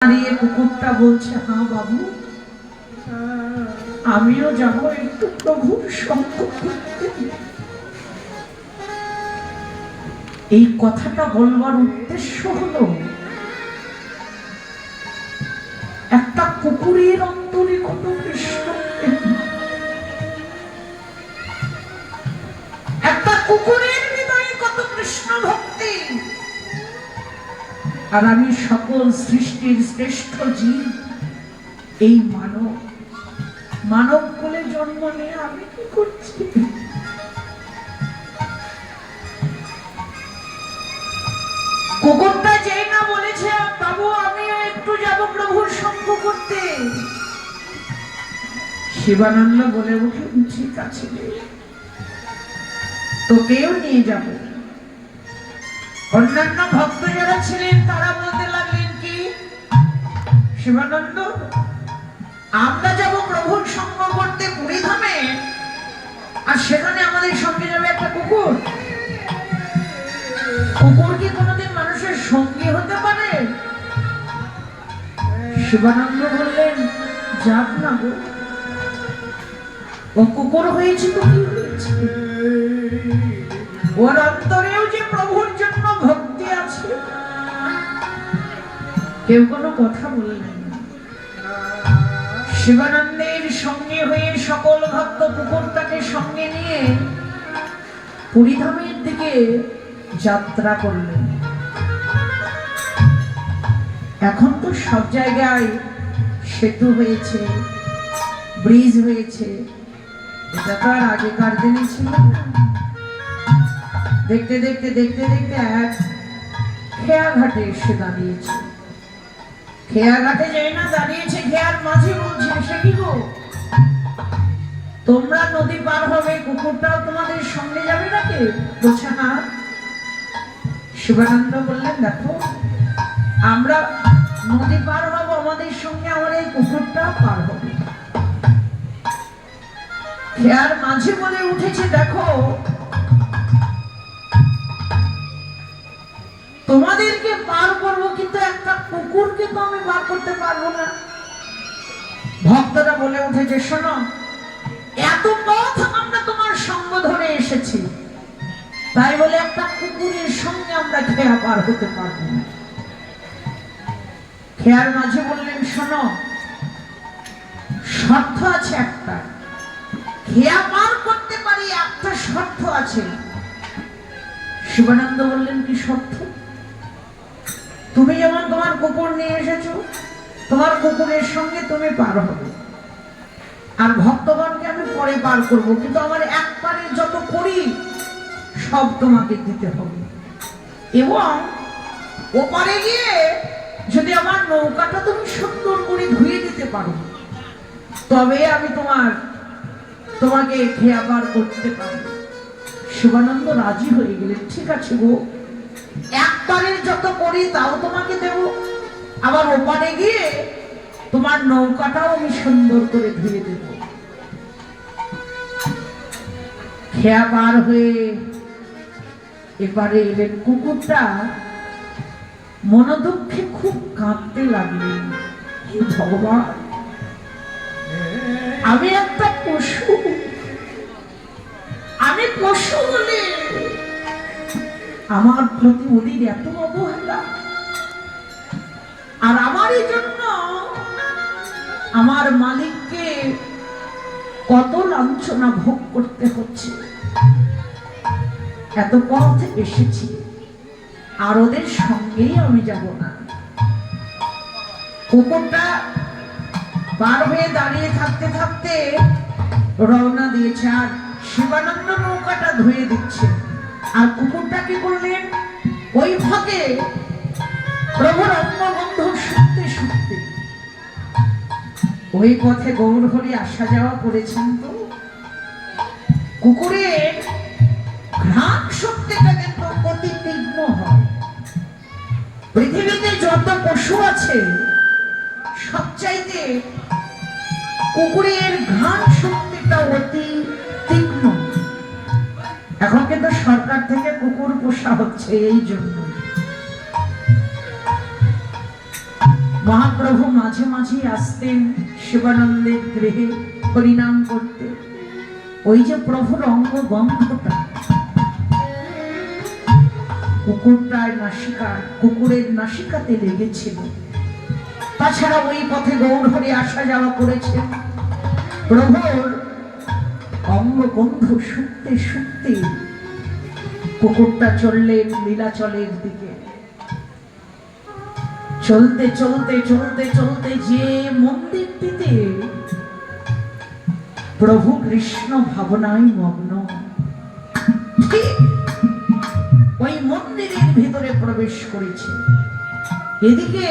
দাঁড়িয়ে কুকুরটা বলছে হ্যাঁ বাবু, আমিও যাব, একটু প্রভুর এই কথাটা বলবার উদ্দেশ্য হলো, একটা কুকুরের অন্তরে কত আর আমি সকল সৃষ্টির শ্রেষ্ঠ জীব। এই মানব মানব বলে জন্ম নিয়ে আমি কি করছি? কুকুরটা যেই না বলেছে, বাবু আমিও একটু যাব প্রভুর সঙ্গ করতে। শিবানন্দ বলে উঠে ঠিক আছে তোকেও নিয়ে যাব। অন্যান্য ভক্ত যারা ছিলেন, তারা বলতে লাগলেন কি? শিবানন্দ, আমরা যাব প্রভুর সঙ্গ করতে পুরী আর সেখানে আমাদের সঙ্গে যাবে একটা কুকুর। কুকুর কি কোনোদিন মানুষের সঙ্গী হতে পারে? শিবানন্দ বললেন, যাক না গো। ও কুকুর হয়েছে তো কি হয়েছে? ওর অন্তরেও যে প্রভুর কেউ কোনো কথা বললেন শিবানন্দের সঙ্গে হয়ে সকল ভক্ত পুকুর তাকে সঙ্গে নিয়ে পুরীধামের দিকে যাত্রা করলেন। এখন তো সব জায়গায় সেতু হয়েছে, ব্রিজ হয়েছে। এটা তো আর আগেকার দিনে ছিল দেখতে দেখতে দেখতে দেখতে এক খেয়া ঘাটে এসে দাঁড়িয়েছে। খেয়া ঘাটে যাই না দাঁড়িয়েছে খেয়ার মাঝে বলছে সে কি গো? তোমরা নদী পার হবে, কুকুরটাও তোমাদের সঙ্গে যাবে নাকি? বলছে, না। শিবানন্দ বললেন, দেখো, আমরা নদী পার হব, আমাদের সঙ্গে আমার এই কুকুরটা পার হবে। খেয়ার মাঝে বলে উঠেছে, দেখো, তোমাদেরকে পার করব, কিন্তু একটা পার করতে পারব না। ভক্তরা বলে উঠেছে শোনো, এত পথ আমরা তোমার সঙ্গ ধরে এসেছি। তাই বলে একটা কুকুরের সঙ্গে আমরা খেয়া পার হতে পারব না। খেয়ার মাঝে বললেন, শোনো, শর্ত আছে একটা। খেয়া পার করতে পারি একটা শর্ত আছে। শিবানন্দ বললেন, কি শর্ত? তুমি যেমন তোমার কুকুর নিয়ে এসেছ তোমার কুকুরের সঙ্গে তুমি পার হবে। আর ভক্তগণকে আমি পরে পার করব, কিন্তু আমার এক পারে যত করি, সব তোমাকে দিতে হবে। এবং ওপারে গিয়ে যদি আমার নৌকাটা তুমি সুন্দর করে ধুয়ে দিতে পারো, তবে আমি তোমার, তোমাকে খেয়া পার করতে পারব। শিবানন্দ রাজি হয়ে গেলেন, ঠিক আছে গো একবারের যত করি তাও তোমাকে দেব। আবার ওপারে গিয়ে তোমার নৌকাটাও আমি সুন্দর করে ধুয়ে দেব। খেয়া পার হয়ে এবারে এলেন কুকুরটা। মনোদুঃখে খুব কাঁদতে লাগলেন, হে ভগবান, আমি একটা পশু। আমি পশু বলে আমার প্রতি ওদের এত অবহেলা। আর আমারই জন্য আমার মালিককে কত লাঞ্ছনা ভোগ করতে হচ্ছে। এত পথ এসেছি, আর ওদের সঙ্গেই আমি যাব না। কুকুরটা বার হয়ে দাঁড়িয়ে থাকতে থাকতে রওনা দিয়েছে, আর শিবানন্দ নৌকাটা ধুয়ে দিচ্ছে। আর কুকুরটা কি করলেন? ওই ফাঁকে প্রভুর শুনতে ওই পথে গৌর হরি আসা যাওয়া করেছেন তো? হয়। পৃথিবীতে যত পশু আছে, সবচাইতে কুকুরের ঘ্রাণ শক্তিটা অতি তীক্ষ্ণ। এখন কিন্তু সরকার থেকে কুকুর পোষা হচ্ছে এই জন্য মহাপ্রভু মাঝে মাঝে আসতেন শিবানন্দের গৃহে হরিনাম করতে। ওই যে প্রভুর অঙ্গ গন্ধটা কুকুরটার নাসিকা, কুকুরের নাসিকাতে লেগেছিল। তাছাড়া ওই পথে গৌর হরে আসা যাওয়া করেছে। প্রভুর অঙ্গ গন্ধ শুনতে শুকতে কুকুরটা চললেন লীলাচলের দিকে। চলতে চলতে চলতে চলতে যে মন্দিরটিতে প্রভু কৃষ্ণ ভাবনায় মগ্ন ওই মন্দিরের ভিতরে প্রবেশ করেছে। এদিকে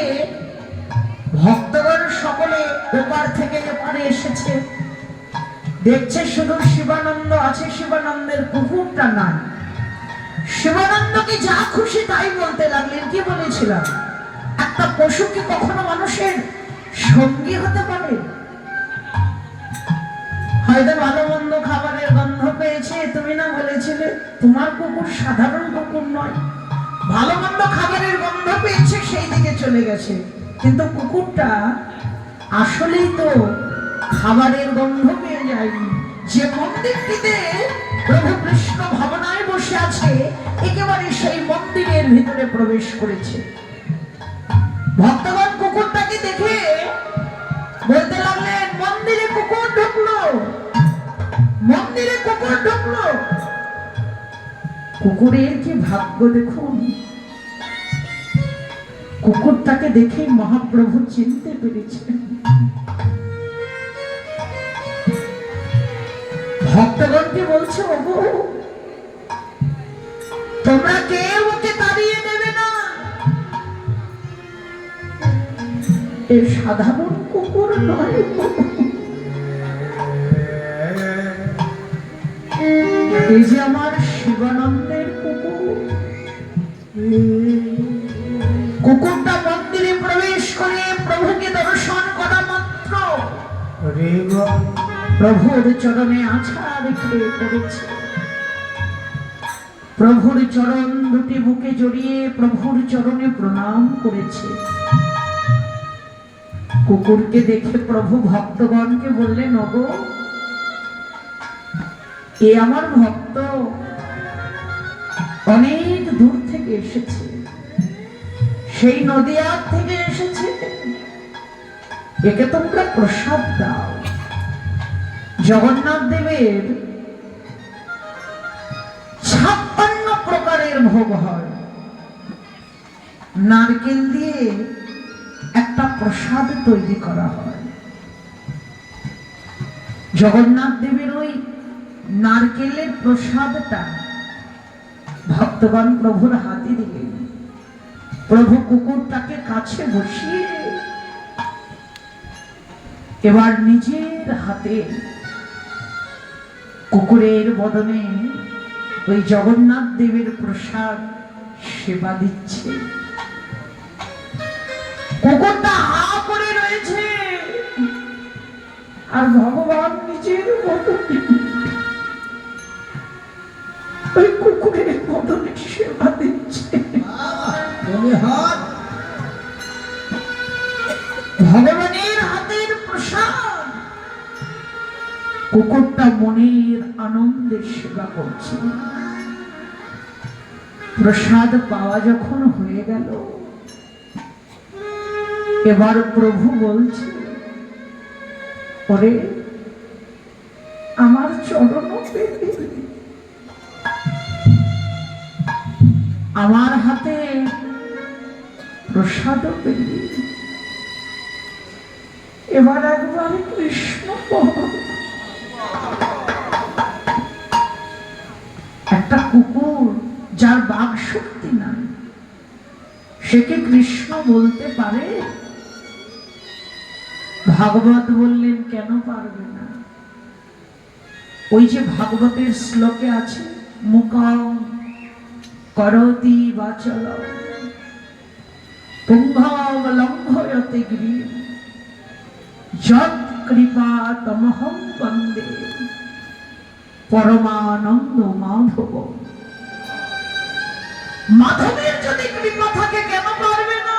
ভক্তগণ সকলে ওপার থেকে এপারে এসেছে। দেখছে শুধু শিবানন্দ আছে, শিবানন্দের কুকুরটা নাই। শিবানন্দকে যা খুশি তাই বলতে লাগলেন, কি বলেছিলাম? একটা পশু কি কখনো মানুষের সঙ্গী হতে পারে? হয়তো ভালো মন্দ খাবারের গন্ধ পেয়েছে, তুমি না বলেছিলে তোমার কুকুর সাধারণ কুকুর নয়। ভালো মন্দ খাবারের গন্ধ পেয়েছে, সেই দিকে চলে গেছে। কিন্তু কুকুরটা আসলেই তো খাবারের গন্ধ পেয়ে যায়নি। যে মন্দিরটিতে প্রভু কৃষ্ণ ভাবনায় বসে আছে, একেবারে সেই মন্দিরের ভিতরে প্রবেশ করেছে। ভক্তগণ কুকুরটাকে দেখে বলতে লাগলেন, মন্দিরে কুকুর ঢুকলো। মন্দিরে কুকুর ঢুকলো। কুকুরের কি ভাগ্য দেখুন? কুকুরটাকে দেখে মহাপ্রভু চিনতে পেরেছেন। ভক্তগণকে বলছে, ওগো, তোমরা কেউ এ সাধারণ কুকুর নয়। এই যে আমার শিবানন্দের কুকুর। কুকুরটা মন্দিরে প্রবেশ করে প্রভুকে দর্শন করা মাত্র প্রভুর চরণে আছাড় রেখে পড়েছে। প্রভুর চরণ দুটি বুকে জড়িয়ে প্রভুর চরণে প্রণাম করেছে। কুকুরকে দেখে প্রভু ভক্তগণকে বললেন, ওগো, এ আমার ভক্ত অনেক দূর থেকে এসেছে। সেই নদিয়ার থেকে এসেছে। একে তোমরা প্রসাদ দাও। জগন্নাথ দেবের ছাপ্পান্ন প্রকারের ভোগ হয়। নারকেল দিয়ে একটা প্রসাদ তৈরি করা হয়। জগন্নাথ দেবের ওই নারকেলের প্রসাদটা ভক্তগণ প্রভুর হাতে দিলেন। প্রভু কুকুরটাকে কাছে বসিয়ে এবার নিজের হাতে কুকুরের বদনে ওই জগন্নাথ দেবের প্রসাদ সেবা দিচ্ছে। আর ভগবান নিজের বদনে ওই কুকুরের বদনে সেবা দিচ্ছে। ভগবানের হাতের প্রসাদ। কুকুরটা মনের আনন্দের সেবা করছে। প্রসাদ পাওয়া যখন হয়ে গেল এবার প্রভু বলছে পরে আমার চরণ আমার হাতে প্রসাদ এবার একবার কৃষ্ণ। একটা কুকুর যার বাঘ শক্তি নাই, সে কি কৃষ্ণ বলতে পারে ভাগবত বললেন, কেন পারবে না? ওই যে ভাগবতের শ্লোকে আছে, মুকাম করতি পুঙ্গাবলম্ভয়তে গিরিম যৎ কৃপা তমহম বন্দে, পরমানন্দ মাধব। মাধবের যদি কৃপা থাকে, কেন পারবে না?